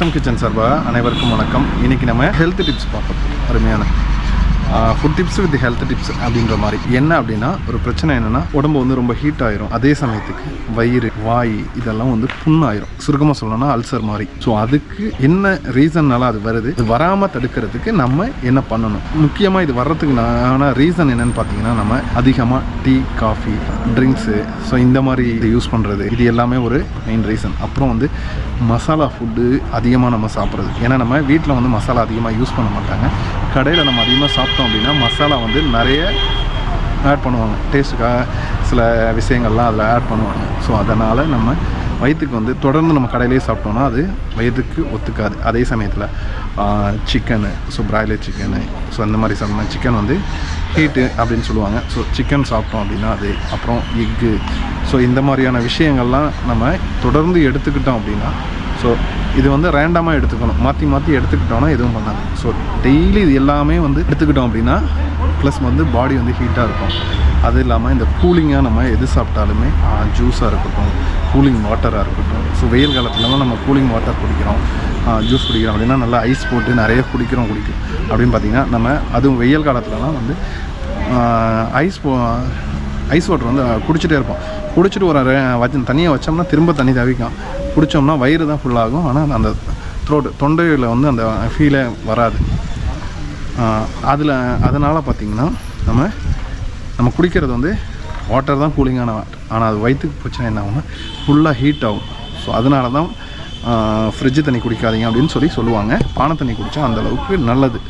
Custom kitchen சார்பாக அனைவருக்கும் வணக்கம். இன்றைக்கி நம்ம ஹெல்த் டிப்ஸ் பார்ப்போம் அருமையான food tips with health tips அப்படின்ற மாதிரி. என்ன அப்படின்னா ஒரு பிரச்சனை என்னென்னா உடம்பு வந்து ரொம்ப ஹீட் ஆயிரும். அதே சமயத்துக்கு வயிறு வாய் இதெல்லாம் வந்து புண்ணாயிரும். சுருக்கமாக சொல்லணும்னா அல்சர் மாதிரி. ஸோ அதுக்கு என்ன ரீசன்னால அது வருது? இது வராமல் தடுக்கிறதுக்கு நம்ம என்ன பண்ணணும்? முக்கியமாக இது வர்றதுக்கு ரீசன் என்னன்னு பார்த்தீங்கன்னா நம்ம அதிகமாக டீ காஃபி ட்ரிங்க்ஸு ஸோ இந்த மாதிரி இது யூஸ் பண்ணுறது இது எல்லாமே ஒரு மெயின் ரீசன் அப்புறம் வந்து மசாலா ஃபுட்டு அதிகமாக நம்ம சாப்பிட்றது. ஏன்னா நம்ம வீட்டில் வந்து மசாலா அதிகமாக யூஸ் பண்ண மாட்டாங்க. கடையில் நம்ம அதிகமாக பார்த்தோம் அப்படின்னா மசாலா வந்து நிறைய ஆட் பண்ணுவாங்க. டேஸ்ட்டுக்காக சில விஷயங்கள்லாம் அதில் ஆட் பண்ணுவாங்க. ஸோ அதனால் நம்ம வயிற்றுக்கு வந்து தொடர்ந்து நம்ம கடையிலேயே சாப்பிட்டோம்னா அது வயிற்றுக்கு ஒத்துக்காது. அதே சமயத்தில் chicken so broiler chicken so அந்த மாதிரி சாப்பிட்ணும் சிக்கன் வந்து ஹீட்டு அப்படின்னு சொல்லுவாங்க. ஸோ சிக்கன் சாப்பிட்டோம் அப்படின்னா அது அப்புறம் எக்கு ஸோ இந்த மாதிரியான விஷயங்கள்லாம் நம்ம தொடர்ந்து எடுத்துக்கிட்டோம் அப்படின்னா ஸோ இது வந்து ரேண்டமாக எடுத்துக்கணும். மாற்றி மாற்றி எடுத்துக்கிட்டோம்னா எதுவும் பண்ணாது. ஸோ டெய்லி இது எல்லாமே வந்து எடுத்துக்கிட்டோம் அப்படின்னா ப்ளஸ் வந்து பாடி வந்து ஹீட்டாக இருக்கும். அது இல்லாமல் இந்த கூலிங்காக நம்ம எது சாப்பிட்டாலுமே ஜூஸாக இருக்கட்டும் கூலிங் வாட்டராக இருக்கட்டும். ஸோ வெயில் காலத்துலலாம் நம்ம கூலிங் வாட்டர் குடிக்கிறோம். ஜூஸ் குடிக்கிறோம் அப்படின்னா நல்லா ஐஸ் போட்டு நிறைய குடிக்கிறோம் குடிக்கும் அப்படின்னு பார்த்தீங்கன்னா நம்ம அதுவும் வெயில் காலத்துலலாம் வந்து ஐஸ் போ ஐஸ் வாட்டர் வந்து குடிச்சிட்டே இருப்போம். குடிச்சிட்டு ஒரு வச்சு தண்ணியை வச்சோம்னா திரும்ப தண்ணி தவிக்கும். பிடிச்சோம்னா வயிறு தான் ஃபுல்லாகும் ஆனால் அந்த த்ரோட் தொண்டையில் வந்து அந்த ஃபீலே வராது. அதில் அதனால் பார்த்திங்கன்னா நம்ம நம்ம குடிக்கிறது வந்து வாட்டர் தான் கூலிங்கான வாட்டர் ஆனால் அது வயிற்றுக்கு பிரச்சனை என்ன ஆகும்னா ஃபுல்லாக ஹீட் ஆகும். ஸோ அதனால தான் ஃப்ரிட்ஜு தண்ணி குடிக்காதீங்க அப்படின்னு சொல்லி சொல்லுவாங்க. பானை தண்ணி குடித்தா அந்தளவுக்கு நல்லது.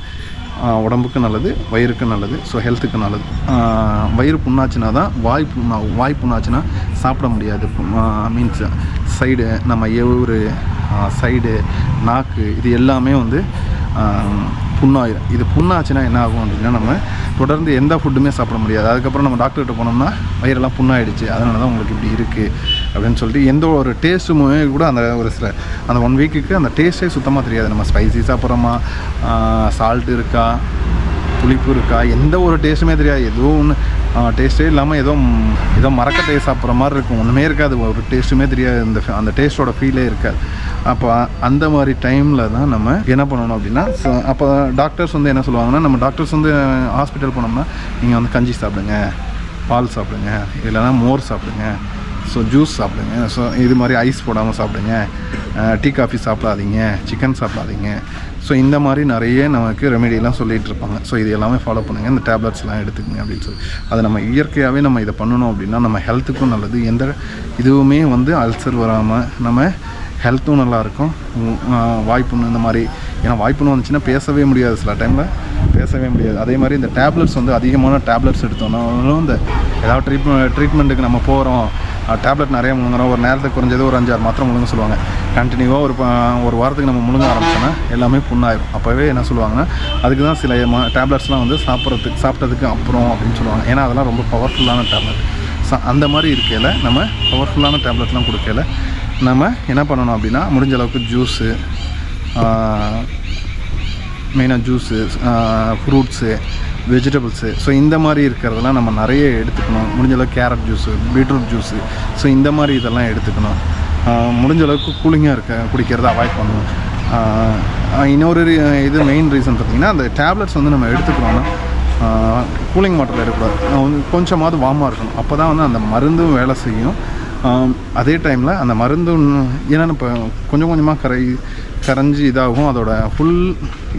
உடம்புக்கு நல்லது வயிறுக்கு நல்லது ஸோ ஹெல்த்துக்கு நல்லது. வயிறு புண்ணாச்சுன்னா தான் வாய் புண்ணாகும் வாய் புண்ணாச்சுன்னா சாப்பிட முடியாது. மீன்ஸ் சைடு நம்ம எவ்வொரு சைடு நாக்கு இது எல்லாமே வந்து புண்ணாயிரும். இது புண்ணாச்சுன்னா என்ன ஆகும் அப்படின்னா நம்ம தொடர்ந்து எந்த ஃபுட்டுமே சாப்பிட முடியாது. அதுக்கப்புறம் நம்ம டாக்டர்கிட்ட போனோம்னா வயிறெல்லாம் புண்ணாயிடுச்சு. அதனால தான் உங்களுக்கு இப்படி இருக்குது அப்படின்னு சொல்லிட்டு எந்த ஒரு டேஸ்ட்டுமே கூட அந்த ஒரு சில அந்த ஒன் வீக்குக்கு அந்த டேஸ்ட்டே சுத்தமாக தெரியாது. நம்ம ஸ்பைசி சாப்பிட்றோமா? சால்ட் இருக்கா? புளிப்பு இருக்கா? எந்த ஒரு டேஸ்ட்டுமே தெரியாது. ஏதோ ஒன்று டேஸ்ட்டே இல்லாமல் ஏதோ ஏதோ மரக்க டேஸ்ட் சாப்பிட்ற மாதிரி இருக்கும். ஒன்றுமே இருக்காது. ஒரு டேஸ்ட்டுமே தெரியாது. இந்த அந்த டேஸ்ட்டோட ஃபீலே இருக்காது. அப்போ அந்த மாதிரி டைமில் தான் நம்ம என்ன பண்ணணும் அப்படின்னா அப்போ டாக்டர்ஸ் வந்து என்ன சொல்லுவாங்கன்னா நம்ம டாக்டர்ஸ் வந்து ஹாஸ்பிட்டல் போனோம்னா நீங்கள் வந்து கஞ்சி சாப்பிடுங்க பால் சாப்பிடுங்க இல்லைன்னா மோர் சாப்பிடுங்க. ஸோ ஜூஸ் சாப்பிடுங்க. ஸோ இது மாதிரி ஐஸ் போடாமல் சாப்பிடுங்க. டீ காஃபி சாப்பிடாதீங்க. சிக்கன் சாப்பிடாதீங்க. ஸோ இந்த மாதிரி நிறைய நமக்கு ரெமெடியெல்லாம் சொல்லிகிட்டு இருப்பாங்க. ஸோ இது எல்லாமே ஃபாலோ பண்ணுங்கள் இந்த டேப்லெட்ஸ்லாம் எடுத்துக்கங்க அப்படின்னு சொல்லி. அதை நம்ம இயற்கையாகவே நம்ம இதை பண்ணணும் அப்படின்னா நம்ம ஹெல்த்துக்கும் நல்லது. எந்த இதுவுமே வந்து அல்சர் வராமல் நம்ம ஹெல்த்தும் நல்லாயிருக்கும் வாய்ப்புன்னு இந்த மாதிரி ஏன்னா வாய்ப்புண்ணு வந்துச்சுன்னா பேசவே முடியாது சில டைமில் பேசவே முடியாது. அதே மாதிரி இந்த டேப்லெட்ஸ் வந்து அதிகமான டேப்லெட்ஸ் எடுத்தோம்னாலும் இந்த ஏதாவது ட்ரீட்மெண்ட் ட்ரீட்மெண்ட்டுக்கு நம்ம போகிறோம் டேப்லெட் நிறைய முழுங்குறோம். ஒரு நேரத்துக்கு குறைஞ்சது ஒரு அஞ்சாறு மாத்திரம் முழுங்க சொல்லுவாங்க. கண்டினியூவாக ஒரு ஒரு வாரத்துக்கு நம்ம முழுங்க ஆரம்பிச்சோன்னா எல்லாமே புண்ணாயிரும். அப்போவே என்ன சொல்லுவாங்கன்னா அதுக்கு தான் சில டேப்லெட்ஸ்லாம் வந்து சாப்பிட்றதுக்கு சாப்பிட்டதுக்கு அப்புறம் அப்படின்னு சொல்லுவாங்க. ஏன்னா அதெல்லாம் ரொம்ப பவர்ஃபுல்லான டேப்லெட் ஸோ அந்த மாதிரி இருக்கையில் நம்ம பவர்ஃபுல்லான டேப்லெட்லாம் கொடுக்கல நம்ம என்ன பண்ணணும் அப்படின்னா முடிஞ்ச அளவுக்கு ஜூஸு மெயினாக ஜூஸு ஃப்ரூட்ஸு வெஜிடபிள்ஸு ஸோ இந்த மாதிரி இருக்கிறதெல்லாம் நம்ம நிறைய எடுத்துக்கணும். முடிஞ்ச அளவுக்கு carrot juice beetroot juice so இந்த மாதிரி இதெல்லாம் எடுத்துக்கணும். முடிஞ்ச அளவுக்கு கூலிங்காக இருக்க குடிக்கிறத அவாய்ட் பண்ணணும். இன்னொரு ரீ- இது மெயின் ரீசன் பார்த்திங்கன்னா அந்த டேப்லெட்ஸ் வந்து நம்ம எடுத்துக்கிறோன்னா கூலிங் வாட்டரில் எடுக்கக்கூடாது. கொஞ்சமாவது வார்மாக இருக்கணும். அப்போ தான் வந்து அந்த மருந்தும் வேலை செய்யும். அதே டைமில் அந்த மருந்து ஏன்னா இப்போ கொஞ்சம் கொஞ்சமாக கரை கரைஞ்சி இதாகும் அதோட ஃபுல்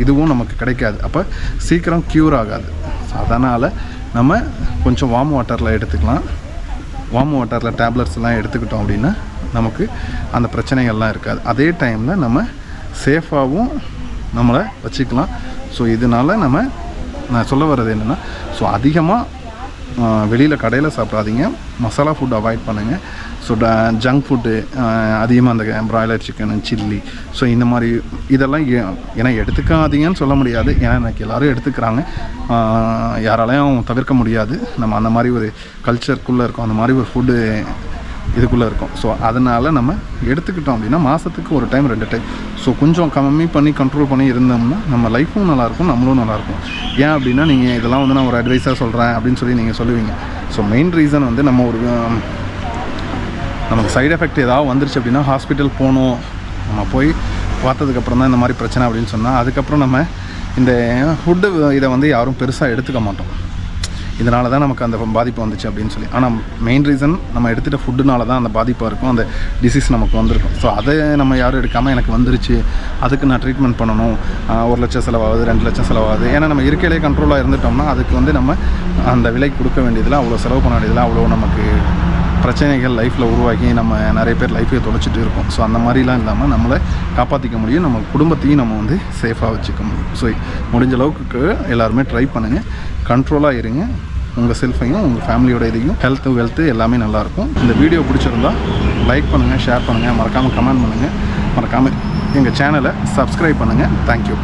இதுவும் நமக்கு கிடைக்காது. அப்போ சீக்கிரம் க்யூர் ஆகாது. அதனால் நம்ம கொஞ்சம் வார்ம் வாட்டரில் எடுத்துக்கலாம். வார்ம் வாட்டரில் டேப்லெட்ஸ்லாம் எடுத்துக்கிட்டோம் அப்படின்னா நமக்கு அந்த பிரச்சனைகள்லாம் இருக்காது. அதே டைமில் நம்ம சேஃபாகவும் நம்மளை வச்சுக்கலாம். ஸோ இதனால் நம்ம நான் சொல்ல வர்றது என்னென்னா ஸோ அதிகமாக வெளியில் கடையில் சாப்பிடாதீங்க. மசாலா ஃபுட் அவாய்ட் பண்ணுங்கள் ஸோ ஜங்க் ஃபுட்டு அதிகமாக அந்த ப்ராய்லர் சிக்கனு சில்லி ஸோ இந்த மாதிரி இதெல்லாம் ஏன்னா எடுத்துக்காதீங்கன்னு சொல்ல முடியாது. ஏன்னா எனக்கு எல்லோரும் எடுத்துக்கிறாங்க. யாராலையும் தவிர்க்க முடியாது. நம்ம அந்த மாதிரி ஒரு கல்ச்சருக்குள்ளே இருக்கோம். அந்த மாதிரி ஒரு ஃபுட்டு இதுக்குள்ளே இருக்கும். ஸோ அதனால் நம்ம எடுத்துக்கிட்டோம் அப்படின்னா மாதத்துக்கு ஒரு டைம் ரெண்டு டைம் ஸோ கொஞ்சம் கம்மி பண்ணி கண்ட்ரோல் பண்ணி இருந்தோம்னா நம்ம லைஃப்பும் நல்லாயிருக்கும் நம்மளும் நல்லாயிருக்கும். ஏன் அப்படின்னா நீங்கள் இதெல்லாம் வந்து நான் ஒரு அட்வைஸாக சொல்கிறேன் அப்படின்னு சொல்லி நீங்கள் சொல்லுவீங்க. ஸோ மெயின் ரீசன் வந்து நம்ம ஒரு நமக்கு சைடு எஃபெக்ட் ஏதாவது வந்துருச்சு அப்படின்னா ஹாஸ்பிட்டல் போகணும். நம்ம போய் பார்த்ததுக்கப்புறம் தான் இந்த மாதிரி பிரச்சனை அப்படின்னு சொன்னால் அதுக்கப்புறம் நம்ம இந்த ஃபுட்டு இதை வந்து யாரும் பெருசாக எடுத்துக்க மாட்டோம். இதனால தான் நமக்கு அந்த பாதிப்பு வந்துச்சு அப்படின்னு சொல்லி. ஆனால் மெயின் ரீசன் நம்ம எடுத்துகிட்ட ஃபுட்டுனால தான் அந்த பாதிப்பாக இருக்கும் அந்த டிசீஸ் நமக்கு வந்திருக்கும். ஸோ அதை நம்ம யாரும் எடுக்காமல் எனக்கு வந்துருச்சு அதுக்கு நான் ட்ரீட்மெண்ட் பண்ணணும் ஒரு லட்சம் செலவாகுது ரெண்டு லட்சம் செலவாகுது. ஏன்னா நம்ம இருக்கையிலே கண்ட்ரோலாக இருந்துட்டோம்னா அதுக்கு வந்து நம்ம அந்த விலை கொடுக்க வேண்டியதில் அவ்வளோ செலவு பண்ண வேண்டியதில் அவ்வளோ நமக்கு பிரச்சனைகள் லைஃப்பில் உருவாக்கி நம்ம நிறைய பேர் லைஃபை தொலைச்சிட்டு இருக்கோம். ஸோ அந்த மாதிரிலாம் இல்லாமல் நம்மளை காப்பாற்றிக்க முடியும். நம்ம குடும்பத்தையும் நம்ம வந்து சேஃபாக வச்சுக்க முடியும். ஸோ முடிஞ்ச அளவுக்கு எல்லாருமே ட்ரை பண்ணுங்கள் கண்ட்ரோலாக இருங்க. உங்கள் செல்ஃபையும் உங்கள் ஃபேமிலியோட இதையும் ஹெல்த்து வெல்த்து எல்லாமே நல்லாயிருக்கும். இந்த வீடியோ பிடிச்சிருந்தா லைக் பண்ணுங்கள் ஷேர் பண்ணுங்கள் மறக்காமல் கமெண்ட் பண்ணுங்கள் மறக்காமல் எங்கள் சேனலை சப்ஸ்கிரைப் பண்ணுங்கள் தேங்க்யூ